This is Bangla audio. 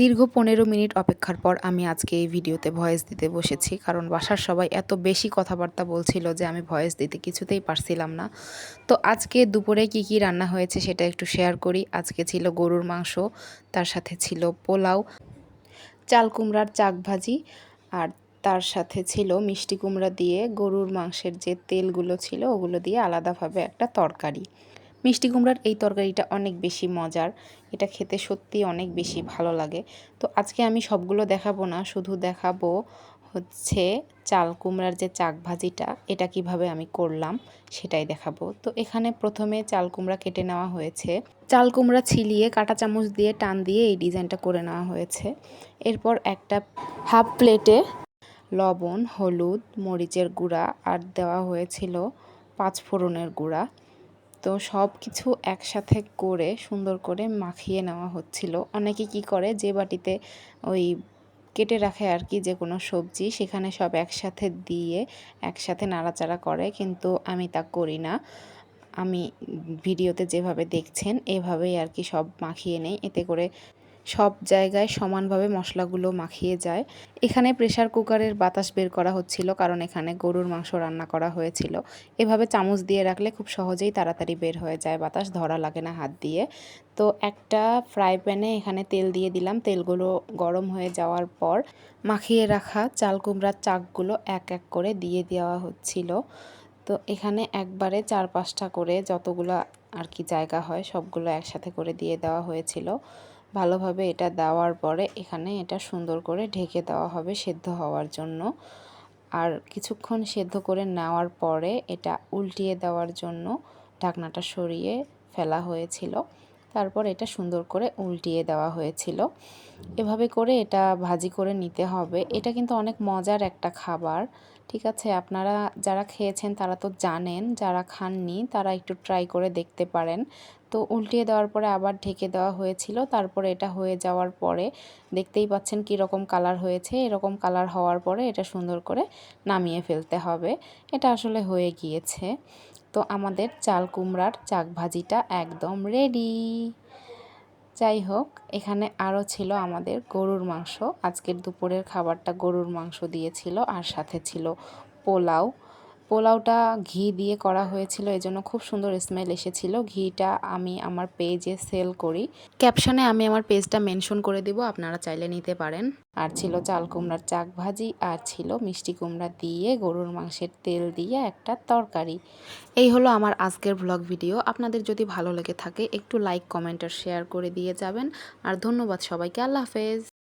দীর্ঘ পনেরো মিনিট অপেক্ষার পর আমি আজকে এই ভিডিওতে ভয়েস দিতে বসেছি, কারণ বাসার সবাই এত বেশি কথাবার্তা বলছিল যে আমি ভয়েস দিতে কিছুতেই পারছিলাম না। তো আজকে দুপুরে কি কি রান্না হয়েছে সেটা একটু শেয়ার করি। আজকে ছিল গরুর মাংস, তার সাথে ছিল পোলাও, চাল কুমড়ার চাক ভাজি, আর তার সাথে ছিল মিষ্টি কুমড়া দিয়ে গরুর মাংসের যে তেলগুলো ছিল ওগুলো দিয়ে আলাদাভাবে একটা তরকারি। মিষ্টি কুমড়ার এই তরকারিটা অনেক বেশি মজার। এটা খেতে সত্যি অনেক বেশি ভালো লাগে। তো আজকে আমি সবগুলো দেখাবো না, শুধু দেখাবো হচ্ছে চাল কুমড়ার যে চাক ভাজিটা, এটা কীভাবে আমি করলাম সেটাই দেখাবো। তো এখানে প্রথমে চাল কুমড়া কেটে নেওয়া হয়েছে। চাল কুমড়া ছিলিয়ে কাঁটা চামচ দিয়ে টান দিয়ে এই ডিজাইনটা করে নেওয়া হয়েছে। এরপর একটা হাফ প্লেটে লবণ, হলুদ, মরিচের গুঁড়া আর দেওয়া হয়েছিল পাঁচ ফোড়নের গুঁড়া। তো সব কিছু একসাথে করে সুন্দর করে মাখিয়ে নেওয়া হচ্ছিল। অনেকে কি করে যে বাটিতে ওই কেটে রাখে আর কি যে কোনো সবজি, সেখানে সব একসাথে দিয়ে একসাথে নাড়াচাড়া করে, কিন্তু আমি তা করি না। আমি ভিডিওতে যেভাবে দেখছেন, এভাবেই আর কি সব মাখিয়ে নেই। এতে করে সব জায়গায় সমানভাবে মশলাগুলো মাখিয়ে যায়। এখানে প্রেশার কুকারের বাতাস বের করা হচ্ছিল কারণ এখানে গরুর মাংস রান্না করা হয়েছিল। এভাবে চামচ দিয়ে রাখলে খুব সহজেই তাড়াতাড়ি বের হয়ে যায় বাতাস, ধরা লাগে না হাত দিয়ে। তো একটা ফ্রাই প্যানে এখানে তেল দিয়ে দিলাম। তেলগুলো গরম হয়ে যাওয়ার পর মাখিয়ে রাখা চাল কুমড়ার চাকগুলো এক এক করে দিয়ে দেওয়া হচ্ছিল। তো এখানে একবারে চার পাঁচটা করে যতগুলো আর কি জায়গা হয় সবগুলো একসাথে করে দিয়ে দেওয়া হয়েছিল। ভালোভাবে এটা দেওয়ার পরে এখানে এটা সুন্দর করে ঢেকে দেওয়া হবে সেদ্ধ হওয়ার জন্য। আর কিছুক্ষণ সেদ্ধ করে নেওয়ার পরে এটা উল্টিয়ে দেওয়ার জন্য ঢাকনাটা সরিয়ে ফেলা হয়েছিল। তারপর এটা সুন্দর করে উল্টিয়ে দেওয়া হয়েছিল। এভাবে করে এটা ভাজি করে নিতে হবে। এটা কিন্তু অনেক মজার একটা খাবার, ঠিক আছে? আপনারা যারা খেয়েছেন তারা তো জানেন, যারা খাননি তারা একটু ট্রাই করে দেখতে পারেন। তো উল্টিয়ে দেওয়ার পরে আবার ঢেকে দেওয়া হয়েছিল। তারপরে এটা হয়ে যাওয়ার পরে দেখতেই পাচ্ছেন রকম কালার হয়েছে। এরকম কালার হওয়ার পরে এটা সুন্দর করে নামিয়ে ফেলতে হবে। এটা আসলে হয়ে গিয়েছে। তো আমাদের চাল কুমড়ার চাক ভাজিটা একদম রেডি যাই হোক, এখানে আরও ছিল আমাদের গরুর মাংস। আজকের দুপুরের খাবারটা গরুর মাংস দিয়েছিল, আর সাথে ছিল পোলাও। পোলাওটা ঘি দিয়ে করা হয়েছিল, এজন্য খুব সুন্দর স্মেল এসেছিল। ঘিটা আমি আমার পেজে সেল করি। ক্যাপশনে আমি আমার পেজটা মেনশন করে দিব, আপনারা চাইলে নিতে পারেন। আর ছিল চাল কুমড়ার চাক ভাজি, আর ছিল মিষ্টি কুমড়া দিয়ে গরুর মাংসের তেল দিয়ে একটা তরকারি। এই হলো আমার আজকের ব্লগ ভিডিও আপনাদের যদি ভালো লেগে থাকে, একটু লাইক কমেন্ট আর শেয়ার করে দিয়ে যাবেন। আর ধন্যবাদ সবাইকে, আল্লাহ হাফেজ।